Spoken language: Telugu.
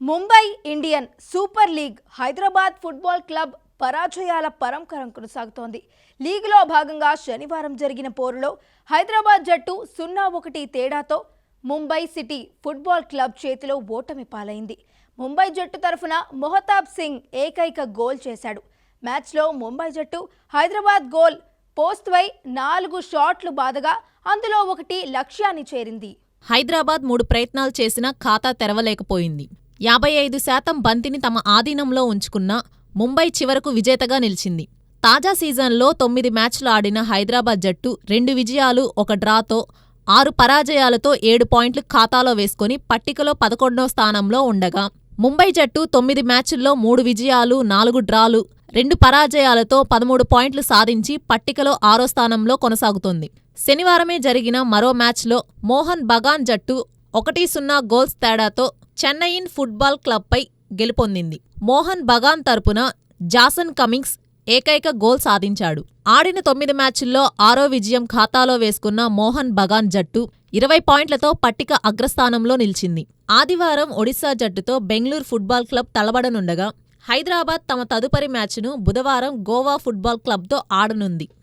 Mumbai Indian Super League Hyderabad Football Club పరాజయాల పరంపరం కొనసాగుతోంది. లీగ్లో భాగంగా శనివారం జరిగిన పోరులో హైదరాబాద్ జట్టు సున్నా ఒకటి తేడాతో ముంబై సిటీ ఫుట్బాల్ క్లబ్ చేతిలో ఓటమి పాలైంది. ముంబై జట్టు తరఫున మొహతాబ్ సింగ్ ఏకైక గోల్ చేశాడు. మ్యాచ్లో ముంబై జట్టు హైదరాబాద్ గోల్ పోస్ట్వై నాలుగు షాట్లు బాదగా అందులో ఒకటి లక్ష్యాన్ని చేరింది. హైదరాబాద్ మూడు ప్రయత్నాలు చేసినా ఖాతా తెరవలేకపోయింది. యాభై ఐదు శాతం బంతిని తమ ఆధీనంలో ఉంచుకున్న ముంబై చివరకు విజేతగా నిలిచింది. తాజా సీజన్లో తొమ్మిది మ్యాచ్లు ఆడిన హైదరాబాద్ జట్టు రెండు విజయాలు ఒక డ్రాతో ఆరు పరాజయాలతో ఏడు పాయింట్లు ఖాతాలో వేసుకుని పట్టికలో పదకొండో స్థానంలో ఉండగా ముంబై జట్టు తొమ్మిది మ్యాచుల్లో మూడు విజయాలు నాలుగు డ్రాలు రెండు పరాజయాలతో పదమూడు పాయింట్లు సాధించి పట్టికలో ఆరో స్థానంలో కొనసాగుతోంది. శనివారమే జరిగిన మరో మ్యాచ్లో మోహన్ బగాన్ జట్టు ఒకటి సున్నా గోల్స్ తేడాతో చెన్నైన్ ఫుట్బాల్ క్లబ్పై గెలుపొందింది. మోహన్ బగాన్ తరపున జాసన్ కమింగ్స్ ఏకైక గోల్ సాధించాడు. ఆడిన తొమ్మిది మ్యాచుల్లో ఆరో విజయం ఖాతాలో వేసుకున్న మోహన్ బగాన్ జట్టు ఇరవై పాయింట్లతో పట్టిక అగ్రస్థానంలో నిలిచింది. ఆదివారం ఒడిశా జట్టుతో బెంగళూరు ఫుట్బాల్ క్లబ్ తలబడనుండగా హైదరాబాద్ తమ తదుపరి మ్యాచ్ను బుధవారం గోవా ఫుట్బాల్ క్లబ్తో ఆడనుంది.